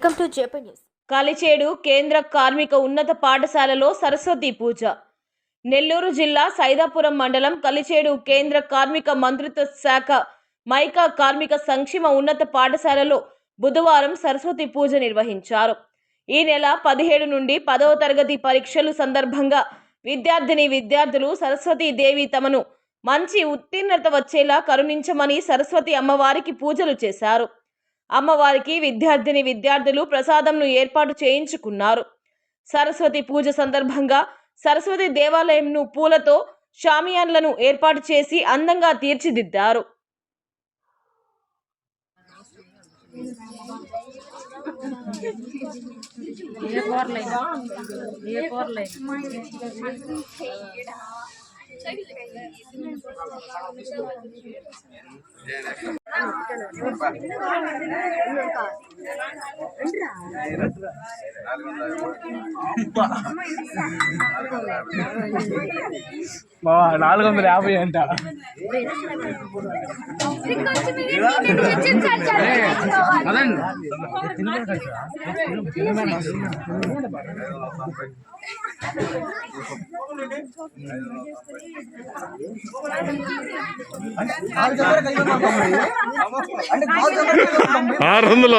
Welcome to JP news Kalichedu కేంద్ర కార్మిక ఉన్నత పాఠశాలలో సరస్వతి పూజ. నెల్లూరు జిల్లా సైదాపురం మండలం కలిచేడు కేంద్ర కార్మిక మంత్రిత్వ శాఖ మైకా కార్మిక సంక్షేమ ఉన్నత పాఠశాలలో బుధవారం సరస్వతి పూజ నిర్వహించారు. ఈ నెల పదిహేడు నుండి పదవ తరగతి పరీక్షలు సందర్భంగా విద్యార్థిని విద్యార్థులు సరస్వతీ దేవి తమను మంచి ఉత్తీర్ణత వచ్చేలా కరుణించమని సరస్వతి అమ్మవారికి పూజలు చేశారు. అమ్మవారికి విద్యార్థిని విద్యార్థులు ప్రసాదంను ఏర్పాటు చేయించుకున్నారు. సరస్వతి పూజ సందర్భంగా సరస్వతి దేవాలయంను పూలతో షామియాన్లను ఏర్పాటు చేసి అందంగా తీర్చిదిద్దారు. బావా నాలుగు వందల యాభై అంట అదండి ఆరు వందలు.